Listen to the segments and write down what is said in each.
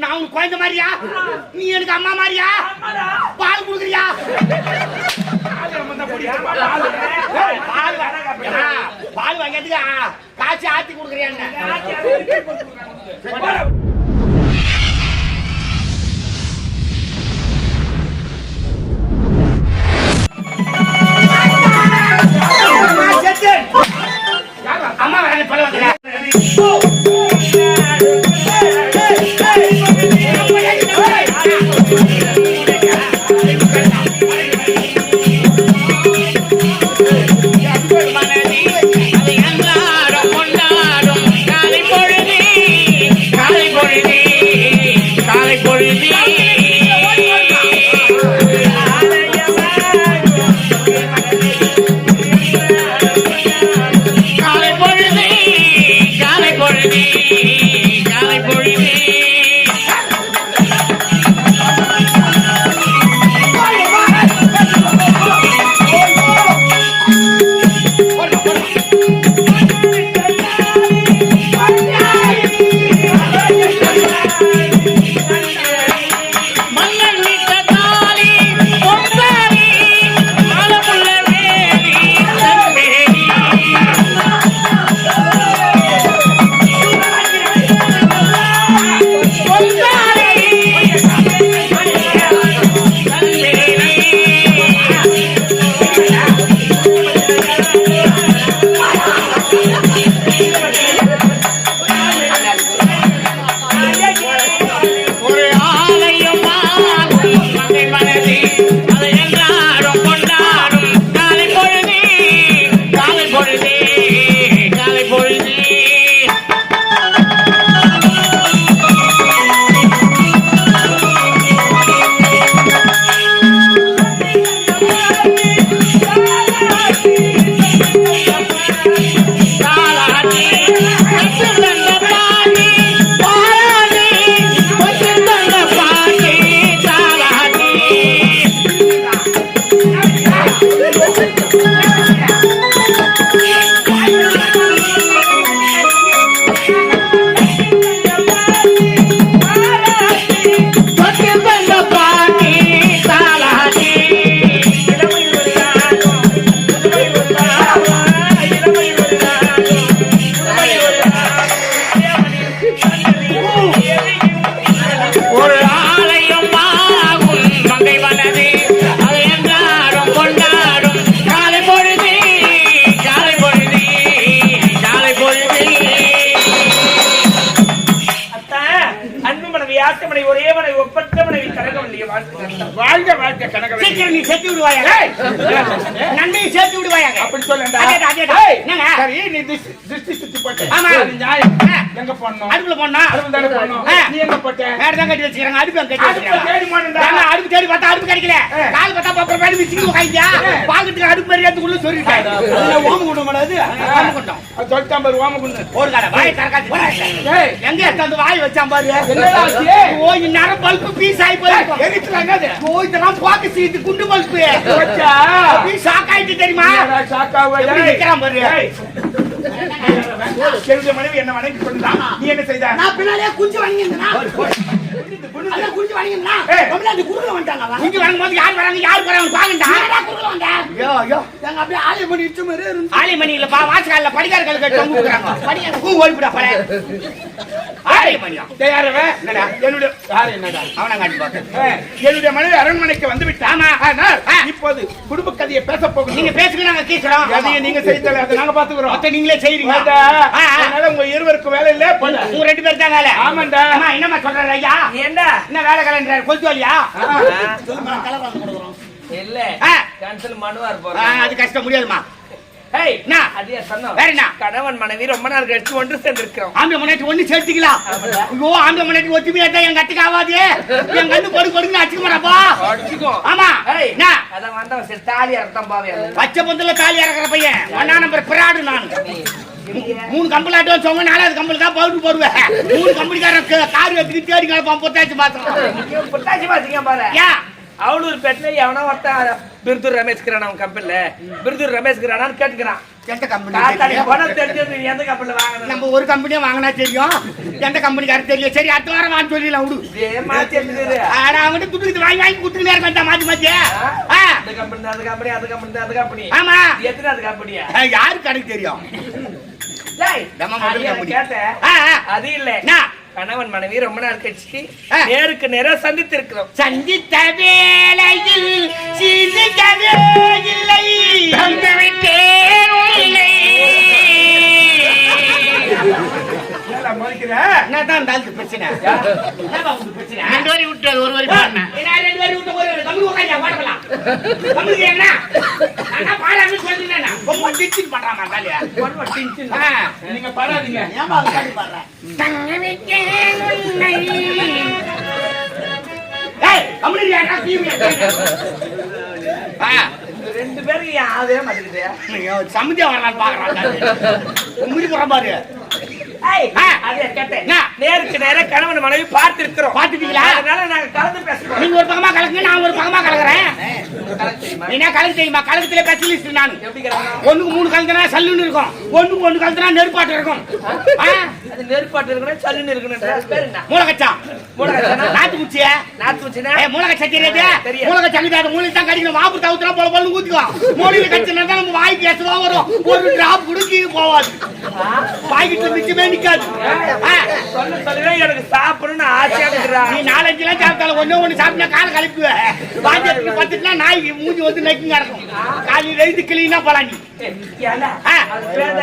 நான் உனக்கு குழந்தை மாதிரியா? நீ எனக்கு அம்மா மாதிரியா? பால் குடுக்குறியா? பால் வாங்கிறதுக்கு காய்ச்சி ஆத்தி குடுக்குறியா அம்மா வராங்க சொல்ல வந்துடுறேன் நீ சேர்த்து விடுவாயாக நன்மையை சேர்த்து விடுவாயாக. அப்படி சொல்லண்டா? சரி நீ திருஷ்டி சுத்தி போட்ட. ஆமா. அது நியாயம். ஆ. எங்க போடணும்? அடுப்புல போனா அடுப்பு தானே போடணும்? ஆ. நீ எங்க போட்ட? வேற தான் கட்டி வச்சுக்கிறாங்க. அடுப்பு கட்டி அடுப்பு தேடி பார்த்தா அடுப்பு கிடைக்கல. மிச்சிங்க உட்காந்துயா பாக்கத்துக்கு அடுப்பு சொல்லிட்டாங்க ஓம குண்டம் கூடாது ஓம குண்டம் சொல்லிட்டான் பாரு ஓமகுண்டு ஒரு கடை வாய் தரக்காச்சு ஏய். எங்க எடுத்து வாய் வச்சான் பாரு? ஓ இந்நேரம் பல்பு பீஸ் ஆகி எரிச்சுறாங்க அது ஓ இதெல்லாம் போக்கு சீட்டு குண்டு பல்பு ஷாக் ஆயிட்டு தெரியுமா ஏய். நிக்கிறான் பாரு. மனைவி என்ன வணங்கி நீ என்ன செய்த நான் பின்னாலே குஞ்சு அதான் தமிழ்நாட்டு வந்துட்டாங்க போது யார் வராங்க? யார் வராங்க பாருங்கடா. குறுகுல வந்தா. ஐயோ ஐயோ எங்க அப்படியே ஆலிமணி இட்டு மாதிரி இருந்து ஆலிமணி இல்லப்பா வாசகால படிகாரர்கள் கட்டி தொங்க விடுறாங்க படிகார பூ பர என்னடா? என்னுடைய யார் என்னடா? அவனா காட்டி பாத்து ஏய், என்னுடைய மனைவி அரண்மனைக்கு வந்து விட்டான் ஆமா. ஆனால். இப்போது குடும்ப கதையை பேச போகிறோம். நீங்க பேசுங்க நாங்க கேக்குறோம். அதையும் நீங்க செய்தல அதை நாங்க பாத்துக்கிறோம். மொத்த நீங்களே செய்றீங்க. அதனால உங்க இருவருக்கும் வேலை இல்ல உங்க ரெண்டு பேர் தான் வேலை. ஆமாண்டா. சொல்றாரு ஐயா? என்ன? என்ன வேலை கலன்றாரு? கொல்துவாலியா இல்ல. கேன்சல் மனுவா ஆ, இருப்போம் அது கஷ்டம் முடியாதுமா? கணவன் மனைவி ரொம்ப நாள் கழிச்சு ஒன்று சேர்ந்திருக்கிறோம். ஆம்பளை முன்னாடி ஒண்ணு சேர்த்துக்கலாம் ஐயோ ஆம்பளை முன்னாடி ஒத்துமையா தான் என் கட்டுக்கு ஆகாது என் கண்ணு படு படுன்னு அடிச்சுக்க மாட்டாப்பா. அடிச்சுக்கோ ஆமா. அதான் வந்தவன் சரி தாலி பாவே பச்சை பொந்துல தாலி இறக்குற பையன். ஒன்னா நம்பர் பிராடு நான். மூணு கம்பல் ஆட்டம் சொங்க நாலாவது கம்பல் தான் பவுடர் போடுவேன் மூணு கம்பெனிக்காரன் கார் எடுத்துட்டு தேடி கிடப்பான் பொத்தாச்சு மாத்திரம் புத்தாச்சி பாத்தீங்க பாரு. ஏன் அவளூர் பேட்டில எவனோ ஒருத்தன் பிருதூர் ரமேஷ்கிறான் அவன் கம்பெனில பிருதூர் ரமேஷ்கிறானான்னு கேட்டுக்கிறான். எந்த கம்பெனி எந்த கப்பல்ல வாங்கணும் நம்ம ஒரு கம்பெனியா வாங்கினா தெரியும். எந்த கம்பெனிக்காரர் தெரியும்? சரி அடுத்த வாரம் வாங்க சொல்லிடலாம் விடு. ஆனா அவன்கிட்ட துட்டு வாங்கி வாங்கி கொடுத்துட்டு இருக்கேன் மாத்தி மாத்தி. அந்த கம்பெனி அந்த கம்பெனி அந்த கம்பெனி அந்த கம்பெனி ஆமா. எத்தனை அது கம்பெனியா யாருக்கு கணக்கு தெரியும்? அது இல்ல? கணவன் மனைவி ரொம்ப நாள் கழிச்சு ஆ. நேருக்கு நேரா சந்தித்து இருக்கிறோம் சந்தித்த வேளையில். சிந்திக்கவே இல்லை இந்த ஆளுக்கு பிரச்சனை. பிரச்சனை? ரெண்டு வரி விட்டு அது ஒரு வரி பாடினேன் என்ன ரெண்டு பேரும் விட்டு ஒரு தமிழ் உட்காந்து பாடலாம். தமிழுக்கு என்ன? நான் பாடாம சொல்லிட்டேன் ரொம்ப டீச்சிங் பண்றான் மத்தாலியா பொண்ணு டிங்சின். நீங்க பாடாதீங்க. ஏமா உட்காந்து பாடுறேன்? தந்துவிட்டேன் உன்னை. ஏய் தமிழ் ஏன்னா தீவிர ஆ. இந்த ரெண்டு பேருக்கு ஏன் ஆகவே மாட்டேங்குது சமுதியா வரலான்னு பாக்குறான். உமிரி போற பாரு. நேருக்கு நேரா கணவன் மனைவி பார்த்து இருக்கிறோம் பாத்துட்டீங்களா அதனால நாங்க கலந்து பேசுறோம் நீங்க ஒரு பக்கமா கலக்குங்க நான் ஒரு பக்கமா கலக்குறேன்? என்ன கலக்கு தெரியுமா? கலக்கத்துல ஸ்பெஷலிஸ்ட் நான். எப்படி கலக்கணும்? ஒண்ணுக்கு மூணு கலந்துனா சல்லுன்னு இருக்கும். ஒண்ணுக்கு ஒண்ணு கலந்துனா நெருப்பாட்டு இருக்கும். நெருப்பாட்டு இருக்கணும் சல்லுன்னு இருக்கணும் மூலக்கச்சானா? நாத்து குச்சிய? நாத்து வச்சுனா ஏ மூலக்கச்சா தெரியாது? தெரியும். மூலக்கச்சா அது மூலிகை தான் கடிக்கணும். வாப்பு தவுத்துனா போல போல ஊத்திக்குவோம் மூலிகை கட்சினா தான் நம்ம வாய்க்கு எசவா வரும். ஒரு டிராப் கூட கீழே போவாது. பாக்கெட்ல மிச்சமே நிக்காது. சொல்ல சொல்லவே எனக்கு சாப்பிடணும்னு ஆசையா நீ நாலஞ்சு எல்லாம் சாப்பிட்டாலும் ஒண்ணு ஒண்ணு சாப்பிட்டா காலை கலப்புவேன் பாஞ்சத்துக்கு பத்துட்டுனா நாய்க்கு மூஞ்சி வந்து நக்கிங்க இருக்கும் காலையில எழுந்து கிளீனா ஆ. அது பேர்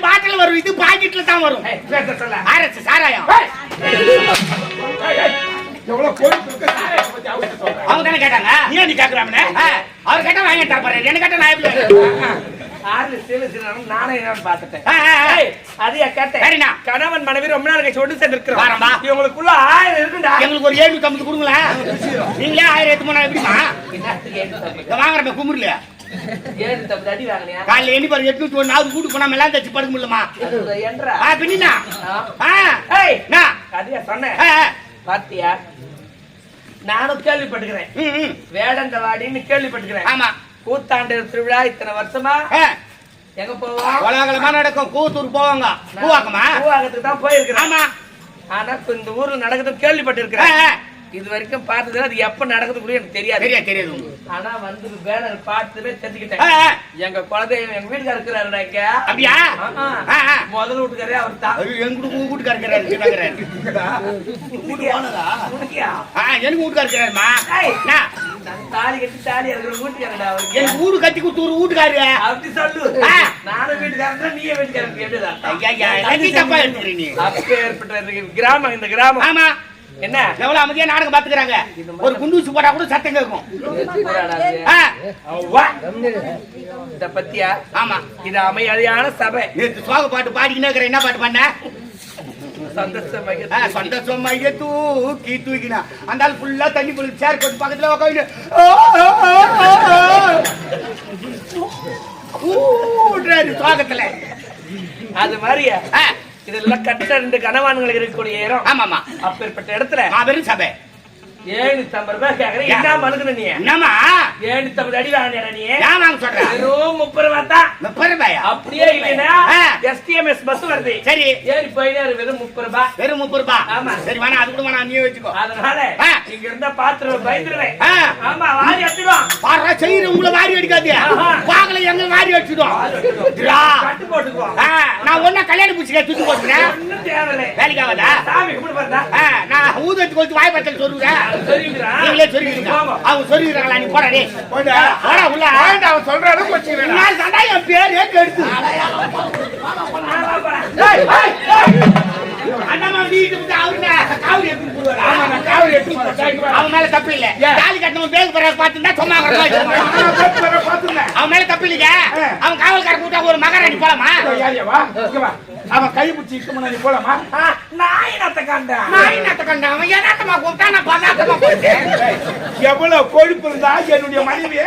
பாட்டில் வரும்? இது பாக்கெட்ல தான் வரும். ஆர்எஸ் சாராயம். அவங்க தானே கேட்டாங்க? நீ கேக்குறாமனே? அவர் கேட்டா வாங்கி தரப்பாரு என்ன கேட்டா நான் எப்படி ஆறு சேவை செய்யணும் நானே என்னன்னு பார்த்துட்டேன். அதையா கேட்டேன். சரிண்ணா. கணவன் மனைவி ரொம்ப நாள் கழிச்சு ஒன்று சேர்ந்து வாரம்பா. இவங்களுக்குள்ள ஆயிரம் இருக்குண்டா. எங்களுக்கு ஒரு ஏழு கொடுங்களேன். நீங்களே ஆயிரம் எடுத்து போனா எப்படிமா வாங்குறப்ப காலையில எண்ணி பாரு எட்நூத்தி ஒண்ணு நாலு கூட்டு போனா எல்லாம் தச்சு படுக்க ஆ பின்னா சொன்னேன். பாத்தியா? நானும் கேள்விப்பட்டுக்கிறேன். வேடந்தவாடின்னு கேள்விப்பட்டுக்கிறேன். ஆமா. கூத்தாண்டு திருவிழா இத்தனை வருஷமா? எங்க போவோம்? கோலாகலமா நடக்கும். கூத்தூர் போவாங்க. பூவாக்கமா? பூவாகத்துக்கு தான் போயிருக்கிறேன். ஆமா. ஆனா இந்த ஊர்ல நடக்குதுன்னு ஆ, கேள்விப்பட்டிருக்கிறேன். இது வரைக்கும் பார்த்தது அது எப்ப நடக்குது எனக்கு தெரியாது. தெரியாது தெரியாது ஆனா வந்து பேனர் பார்த்துமே தெரிஞ்சுக்கிட்டேன். எங்க குலதெய்வம் எங்க வீட்டுக்கார இருக்கிறாருடா இங்க. அப்படியா. முதல்ல வீட்டுக்காரே அவர் தான். எங்க வீட்டு உங்க வீட்டுக்காரர் இருக்கிறாரு, இருக்கிறாரு. உனக்கியா? ஆ, எனக்கு இருக்கிறாருமா? தாலி கட்டி தாலி வீட்டுக்காரடா எனக்கு ஊரு கட்டி கொடுத்து ஒரு வீட்டுக்காரு. அப்படி சொல்லு. ஆ. நானும் வீட்டுக்காரன் நீயே வீட்டுக்காரன் தப்பா. அப்பேற்பட்ட கிராமம் இந்த கிராமம். ஆமா. என்ன? எவ்வளவு அமைதியா நாடகம் பாத்துக்கிறாங்க ஒரு குண்டூசி போட்டா கூட சத்தம் கேட்கும். இத பத்தியா? ஆமா. இது அமைதியான சபை. நேத்து சோக பாட்டு பாடிக்கினே என்ன பாட்டு பண்ண? சந்தோஷம் ஆ, சந்தோஷம் மைய தூக்கி தூக்கினா. அந்த ஆள் ஃபுல்லா தண்ணி போய் சேர் போட்டு பக்கத்துல உட்காந்து சோகத்துல அது மாதிரி ஆ, இதெல்லாம் கட்ட ரெண்டு கனவான்கள் இருக்கக்கூடிய இடம். ஆமாமா அப்பேற்பட்ட இடத்துல மாபெரும் சபை. ஏழுநூத்தி ஐம்பது ரூபாய் கேக்குறேன். என்ன மனுக்குன நீ? என்னமா ஏழுநூத்தி ஐம்பது அடி வாங்கினா நீ. ஏன் வாங்க சொல்ற. வெறும் முப்பது ரூபாய் தான். முப்பது ரூபாயா? அப்படியே இல்லைன்னா. எஸ்டிஎம்எஸ் பஸ் வருது. சரி. ஏறி போயினே இரு, வெறும் முப்பது ரூபாய். வெறும் முப்பது ரூபாய். ஆமா. சரி வேணா அது கூட வேணா நீயே வச்சுக்கோ. அதனால. இங்க இருந்தா பாத்துருவேன் பயந்துருவேன். ஆமா வாரி எடுத்துடும் பாடுறா செய்யற உங்களை வாரி அடிக்காது ஆஹா. பாக்கல எங்க வாரி அடிச்சிடும். கட்டு நான் ஒன்னா கல்யாணம் பூச்சிக்க தூக்கி போட்டுக்கிறேன். தேவையில்லை. வேலைக்கு ஆகாதா? சாமி கும்பிட்டு பாருடா. ஆ, நான் ஊதத்து கொடுத்து வாய் பத்தல் சொல்லுறேன் சொல்லிக்கிறான் நீங்களே சொல்லிடுங்க. அவங்க சொல்லிடுறாங்களா? நீ போடா டேய். போடா. உள்ள. அவன் சொல்ற அளவுக்கு வச்சுக்க வேணாம். நான் தாண்டா என் பேரே கெடுத்து. அண்ணாமா வீட்டுக்கு வந்து காவடி எடுத்து போடுவாரா? ஆமா, நான் காவடி எடுத்து போட்டேன். அவன் மேல தப்பு இல்ல? தாலி கட்டணும் சும்மா வர பார்த்துருந்தேன். அவன் மேல தப்பு இல்லைங்க. அவன் காவல்கார கூட்டா ஒரு மகாராணி போலாமா. அவன் கை பிடிச்சி முன்னாடி போலாமா நாய் நத்த கண்டா கண்டேன் அவன் ஏனாத்தமா கூப்பிட்டா நான் பதார்த்தமா போயிட்டேன் ஏய், எவ்வளவு கொழுப்பு இருந்தா என்னுடைய மனைவி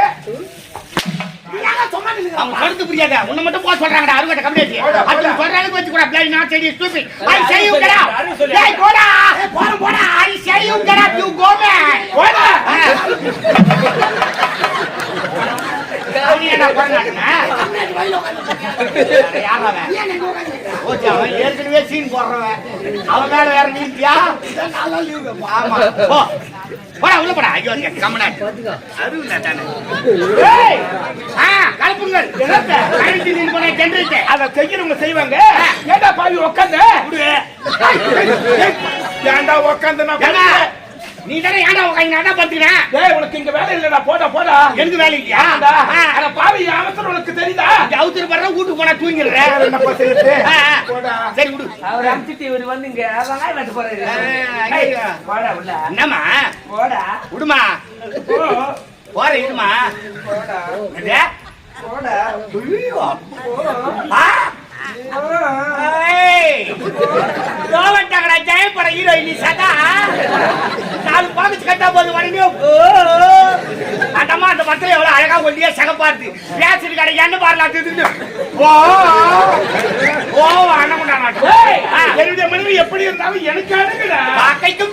அவங்க சொல்றது புரியாத. உன்னை மட்டும் போக சொல்றாங்கடா அருகட்ட போடா, அது. சொல்றாங்க வச்சு கூட fly not side stupid I say you get சொல்லு. டேய் போடா. போடா போடா. I say you get up you go man போடா ஏற்கனவே சீன் போடுறவன். அவன் மேல வேற நீட்டியா? ஆமா. போடா, உள்ள போடா. ஐயோ, இங்க ஆ, கலப்புங்கள். கரண்ட் நின்னு செய்வாங்க ஏண்டா பாவி உக்காந்த ஏண்டா உக்காந்த நீ தானே ஏன்டா உட்காந்து நான் என்ன பண்றேன் டேய் உனக்கு இங்க வேலை இல்லடா. போடா போடா. எனக்கு வேலை இல்லையா? அட பாவி அவசரம் உனக்கு தெரியுதா? அவுத்துட்டு போடுற வீட்டுக்கு போனா தூங்கிடுறேன்? ஆ, ஆ. போடா. சரி விடு. அவர் அனுப்பிச்சிட்டு இவர் வந்து இங்க வெங்காயம் வெட்ட போறாரு. போடா உள்ள. என்னம்மா? போடா. விடுமா. போ. போற இருமா. போடா? போடா. ஐயோ. ஆ? ஏய். ஜெயப்பட ஹீரோயின் சதா. கட்டா போது ஓ, ஓ. அந்தம்மா அந்த மரத்துல எவ்வளவு அழகா ஒல்லியா சகப்பா இருக்கு பேசிட்டு கடை என்ன பாரலாம் தின்னு ஓ ஓ. நாட்டம் என்னுடைய மனைவி எப்படி இருந்தாலும் எனக்கு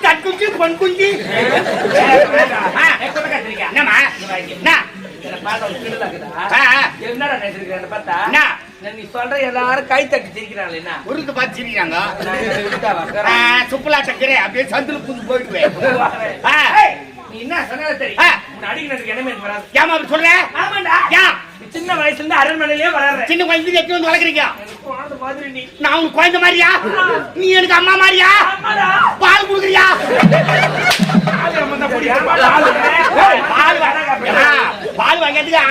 தன் குஞ்சு பொன் குஞ்சு என்னம்மா? பார்த்தா. என்னடா பார்த்தா? என்ன? நீ சொல்ற எல்லாரும் கை தட்டி சிரிக்கிறாங்களே என்ன? உருக்கு பார்த்து சிரிக்கிறாங்க. சுப்புலா டக்கரே அப்படியே சந்தில புந்து போயிடுவேன் நீ என்ன அடிக்கிறதுக்கு இடமே வராது. ஏமா அப்படி சொல்ற? ஆமாண்டா. ஏன் நீ சின்ன வயசுல இருந்து அரண்மனையிலே வளர்ற சின்ன குழந்தை எத்தனை வந்து வளர்க்குறீங்க? நான் உனக்கு குழந்தை மாதிரியா? நீ எனக்கு அம்மா மாதிரியா? பால் குடுக்குறியா? பால் வாங்கிறதுக்கு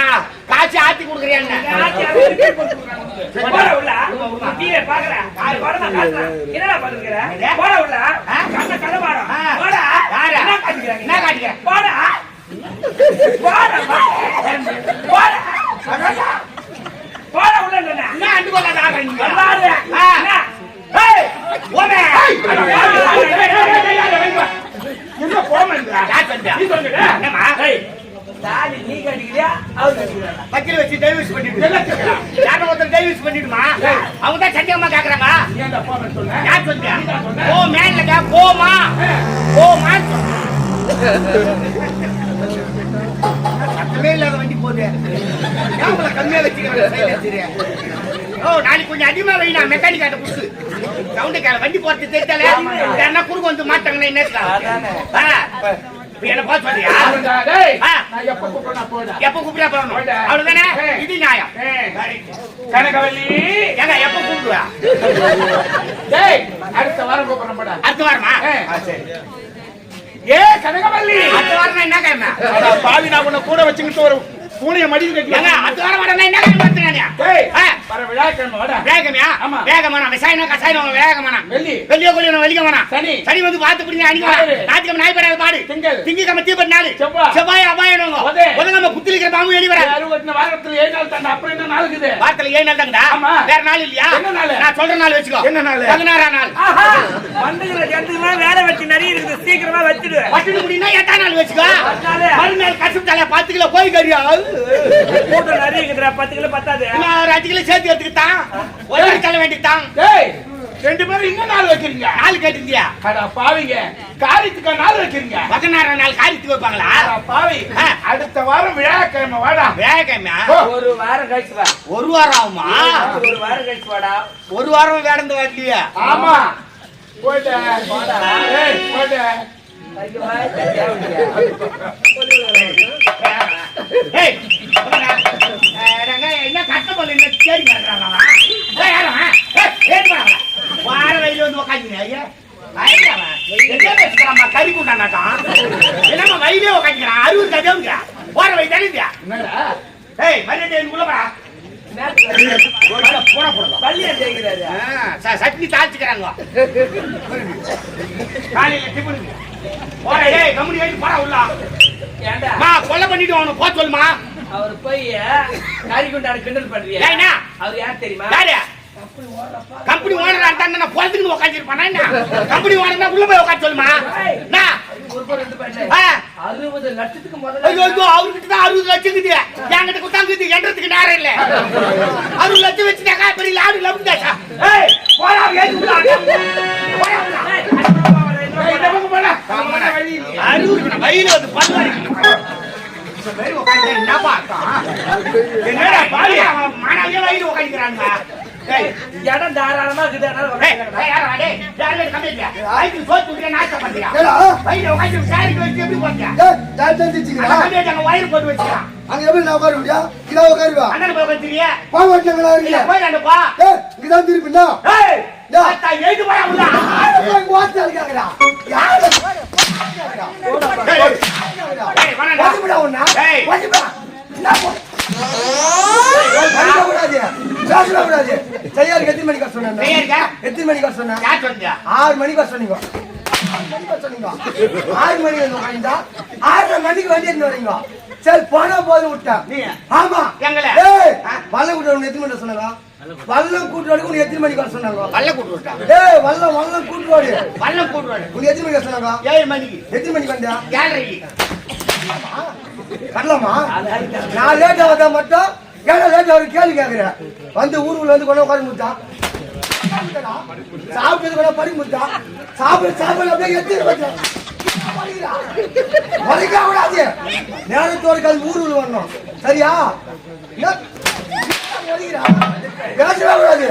ஆ, காய்ச்சி ஆத்தி குடுக்குறியா என்ன? பாக்குறேன் போட போடா. போடா? போடா போடா போடா போடா உள்ள என்ன என்ன அண்டு கொள்ளாத. என்ன? சொன்னா? நீ சொல்லுடா. தாலி நீ கட்டிக்கிறியா அவர் வக்கீல் வச்சு டைவர்ஸ் பண்ணிட்டு. யாரும் ஒருத்தர் டைவர்ஸ் பண்ணிடுமா அவங்க தான் சத்தியமா கேக்குறாங்க? யார் சொல்றியா ஓ மேன்லங்க போமா போமா சத்தமே இல்லாத வண்டி போகுது. உங்களை கம்மியா வச்சுக்கிறேன் ஓ நாளைக்கு கொஞ்சம் அதிகமா வை நான் மெக்கானிக் ஆட்ட புடிச்சு சவுண்டு வண்டி போறது தெரிஞ்சாலே யாருன்னா குறுக்கு வந்து மாட்டாங்கன்னா என்ன என்ன பார்த்து. நான் எப்ப கூப்பிடா போறணும் அவ்வளவுதானே? இது நியாயம். கனகவல்லி. ஏங்க எப்ப கூப்பிடுவா? டேய், அடுத்த வாரம் கூப்பிடுறேன் போடா. அடுத்த வாரமா? சரி. ஏ கனகவல்லி. அடுத்த வாரம் என்ன அடா, பாவி நான் உன்னை கூட வச்சுக்கிட்டு ஒரு பூனைய மடியில் கட்டி அடுத்த வாரம் வரணும் என்ன பாடு. திங்கக்கிழமை தீபட் நாள். செவ்வாய். புதன். புதன்கிழமை குத்திலிக்கிற பாம்பு வெளி வர. அறுபத்தி வாரத்துல ஏழு நாள் தாண்டா. அப்புறம் என்ன நாள் இருக்குது? வாரத்துல ஏழு நாள் தாங்கடா. வேற நாள் இல்லையா? என்ன நாள்? நான் சொல்ற நாள் வச்சுக்கோ. என்ன நாள்? பதினாறாம் நாள். வந்துகிற வேலை வச்சு நிறைய இருக்குது. சீக்கிரமா வச்சிடு பட்டு முடியும்னா எட்டாம் நாள் வச்சுக்கோ. மறுநாள் கசுப்பு தலையா பத்து கிலோ கோழி கறியா? கூட்டம் நிறைய இருக்குதுடா. பத்து கிலோ பத்தாது நான் ஒரு அஞ்சு கிலோ சேர்த்து எடுத்துக்கிட்டான். ஒரு தள்ள வேண்டித்தான் ரெண்டு பேரும் இன்னும் நாள் வைக்கிறீங்க. நாள் கேட்டிருந்தியா அடா பாவிங்க. காரியத்துக்கா நாள் வைக்கிறீங்க. பதினாறாம் நாள் காரியத்துக்கு வைப்பாங்களா? பாவி. அடுத்த வாரம் விழாக்கிழமை வாடா. ஓ. ஒரு வாரம் கழிச்சு வா. ஒரு வாரம்? ஆகுமா ஒரு வாரம் கழிச்சு வாடா. ஒரு வாரம் வேடந்து வரலையா ஆமா. போயிட்டு. ஏய் போயிட்டு. அதுக்கு வாய் தட்டியா விட்டியா? ஏய் என்ன கஷ்டம் பண்ணல என்ன தேடி. வார வயல வந்து உக்காந்துங்க ஐயா கறி குண்டானாட்டம். என்னம்மா வயலே உக்காந்துக்கிறான் அறுபது கதவுங்க போற தருந்தியா என்னடா ஏய் எனக்கு உள்ள போடா சட்னி தாளிச்சுக்கிறாங்க காலையில டிஃபனுக்கு போடா ஏய் கம்பெனி போடா உள்ள கொலை பண்ணிட்டு அவனை போ சொல்லுமா அவர் போய் காரி கொண்டாடு கிண்டல் பண்றியா? ஏய்னா? அவர் யார் தெரியுமா? யாரு? கம்பெனி ஓனர் இருந்தா பொறுத்துக்கு உட்காந்துருப்பானா என்ன? கம்பெனி ஓனர் உள்ள போய் உட்காந்து சொல்லுமா? அறுபது லட்சத்துக்கு முதல்ல ஐயோ அவர்கிட்ட தான் அறுபது லட்சம் இருக்குது என்கிட்ட குத்தாங்குது என்றதுக்கு நேரம் இல்ல. அறுபது லட்சம் வச்சுட்டாக்கா பெரிய லாடு லபுதாச்சா ஏய் போடா உள்ள இந்த பக்கம். அறுபது வயல வந்து நிமிஷம் பேர் உட்காந்து என்னப்பா அர்த்தம்? என்னடா பாவி? அவன் மானவியே வயிறு உட்காந்துக்கிறாங்க இடம் தாராளமா இருக்குது அங்க எப்படி நான் உட்கார முடியும்? இங்கதான் உட்காருவா. போய்? போக மாட்டேங்களா? போய் இங்கதான் திருப்பினா? ஏய், யா. தாத்தா, எழுந்து போடா உள்ள. இங்க வார்த்தை. யாரு? எத்தனை மணிக்கு வர சொன்னேன்? எத்தனை மணிக்கு வர சொன்னேன்? சொன்னீங்க? ஆறு மணிக்கு வர சொன்னீங்க ஆறு மணிக்கு ஆறு வந்து ஆறரை மணிக்கு வண்டி இருந்து வரீங்க சரி போனா போது விட்டேன் ஆமா எத்தனை மணி சொன்னாங்க வல்லம் கூட்டு வரணும் உனக்கு எத்தனை மணிக்கு வர சொன்னாங்க? வல்ல கூட்டு விட்டா. ஏய் வல்லம் வல்லம் கூட்டு வாடி வல்லம் கூட்டு வாடு. உனக்கு எத்தனை மணிக்கு வர சொன்னாங்க? ஏழு மணிக்கு. எத்தனை மணிக்கு வந்தியா ஏழரைக்கு. வரலாமா நான் லேட்டா வந்தா மட்டும் ஏன்னா லேட்டா ஒரு கேள்வி கேட்கிறேன் வந்து ஊருக்குள்ள வந்து கொண்டு உட்காந்து முட்டா சாப்பிட்டது கூட படி முட்டா சாப்பிட சாப்பிட அப்படியே எத்தி வச்சேன் வலிக்க கூடாது. நேரத்தோடு ஊருக்குள்ள வரணும். சரியா? என்ன? வலிக்கிறா? பேசவே கூடாது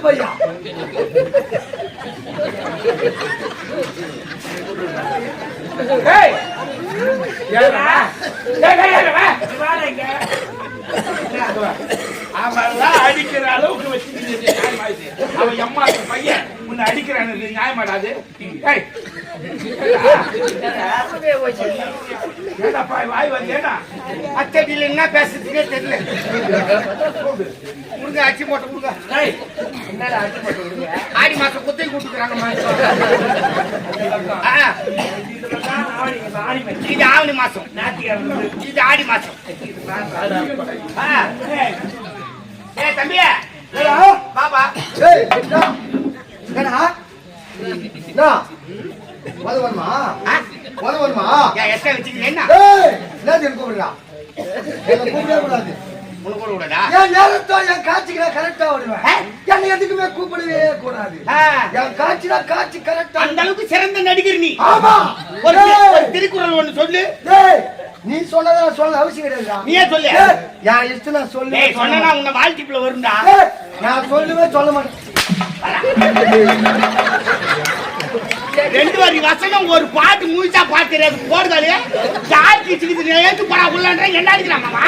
பையா ஏய், அடிக்கிற அளவுக்கு வச்சுக்கிட்டு அவன் பையன் உன்னை நியாயமாடாது ஏடாப்பா வாய் வந்து ஏடா அச்சடியில என்ன பேசுறதுக்கே தெரியல கொடுங்க அச்சி போட்டு கொடுங்க ஏய், ஆடி மாசம் குத்தை கூட்டுக்கிறாங்க இதுலதான் ஆடி ஆடி மணி. இது ஆவணி மாசம் இது ஆடி மாசம் ஆ. ஏய் தம்பி ஏடா? பாபா ஏய், என்னடா? என்னடா? வருமா? உத வருமா? ஏன் எஸ்டா வச்சுக்கிறேன் என்ன? என்னை கூப்பிடவே கூடாது. என் நேரத்தோ என் காட்சிக்கு ஆ வருவேன். என்னை எதுக்குமே கூப்பிடவே கூடாது. என் காட்சினா காட்சி ஆ அந்த அளவுக்கு சிறந்த நடிகர் நீ ஆமா. ஒரு திருக்குறள் ஒண்ணு சொல்லு நீ சொன்னதை சொல்ல அவசியம் கிடையாதுடா. நீயே சொல்லு என் இஷ்டம் நான் சொல்ல சொன்னா. உன்னை வாழ்த்திப்புல வரும்டா நான் சொல்லுவேன் சொல்ல மாட்டேன் ரெண்டு வசனம் ஒரு பாட்டு முழுசா பாட்டு தெரியாது போடுதாலே. ஜாக்கி சிக்கிட்டு ஏத்து போடா உள்ளன்ற என்ன அடிக்கிறாங்கம்மா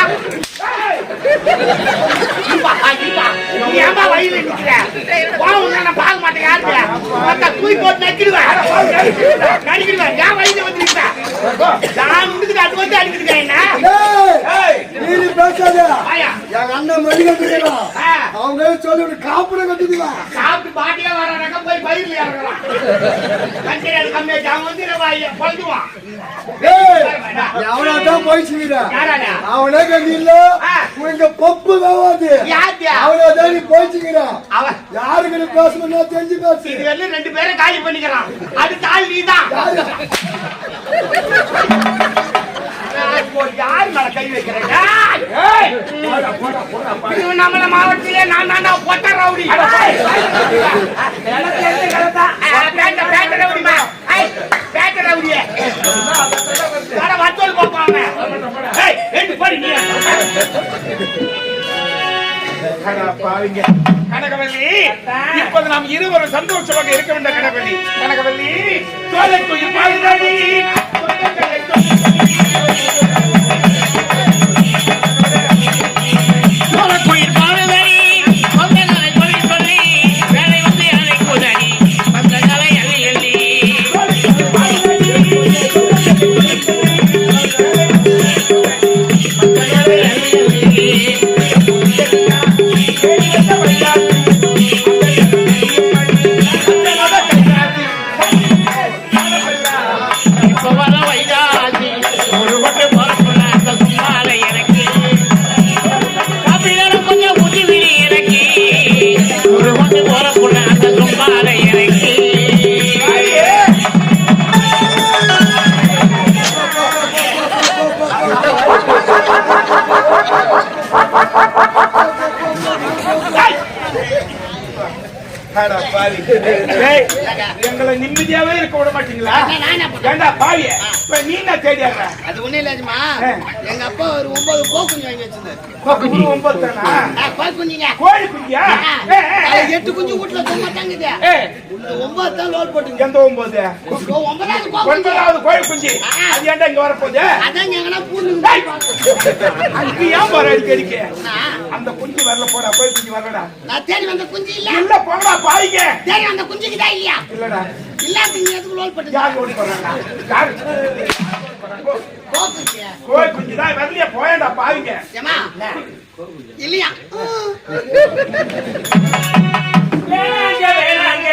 வழியில நான் பார்க்க மாட்டேன் யாருக்கு மத்த தூக்கி போட்டு நக்கிடுவேன் நடிக்கிடுவேன் ஏன் வழியில வந்து நிக்கிற நான் உண்டுக்கு அது வந்து அடிக்கிட்டு என்ன பேசாத என் அண்ணன் ஆ. அவங்க சொல்லி ஒரு காப்புடம் கட்டுதுவா சாப்பிட்டு பாட்டியா வர்றாங்க போய் பயிர்ல இறங்கலாம் கண்டிப்பாக கம்மியாச்சு அவன் வந்து யாராடா அவனே கண்டி இல்ல உனக்கு பப்பு யாத்தியா அவனதான் நீ போயிச்சுங்கிற அவன் யாருக்கு நீ பேசணும் தெரிஞ்சு பேசு. இது வந்து ரெண்டு பேரும் காலி பண்ணிக்கிறான். மேல கை வைக்கிறேன்? ஏய்! திருவண்ணாமலை மாவட்டத்திலே நான் தாண்டா பொட்ட ரவுடி. ரவுடியே. வத்தோல் பார்ப்பாங்க நீ பாருங்க. கனகவல்லி இப்போது நாம் இருவரும் சந்தோஷமாக இருக்க வேண்டும் கனகவல்லி. கனகவல்லி சோலை குயில் பாடுதடி பாவி. எங்களை நிம்மதியாவே இருக்க விட மாட்டீங்களா? ஏண்டா பாவி? இப்ப நீ என்ன தேடி ஆடுற? அது ஒண்ணும் இல்லையாச்சுமா ஆ. எங்க அப்பா ஒரு ஒன்பது கோக்குஞ்சு வாங்கி வச்சிருந்தாரு. ஒன்பது தானா? கோழி குஞ்சுங்க. கோழி குஞ்சியா. எட்டு குஞ்சு வீட்டுல தங்குது இந்த ஒன்பது தான் லோல் போட்டுங்க. எந்த ஒன்பது? ஒன்பதாவது கோழி குஞ்சு. அது ஏன்டா இங்க வரப்போகுது? அதான் எங்கன்னா ஏன் நான் அந்த குஞ்சு வரல போடா போய் குஞ்சு வரலடா. நான் தேடி வந்த குஞ்சு இல்ல. இல்ல போடா பாய்ங்க. தேடி வந்த குஞ்சுக்கு தான் இல்லையா? இல்லடா. இல்ல நீங்க எதுக்கு லோல் பட்டு யார் லோல் பண்றாங்க யார்? கோய் குஞ்சு. தான் வரலையா போயடா பாய்ங்க. ஏமா இல்லையா? வேணாங்க வேணாங்க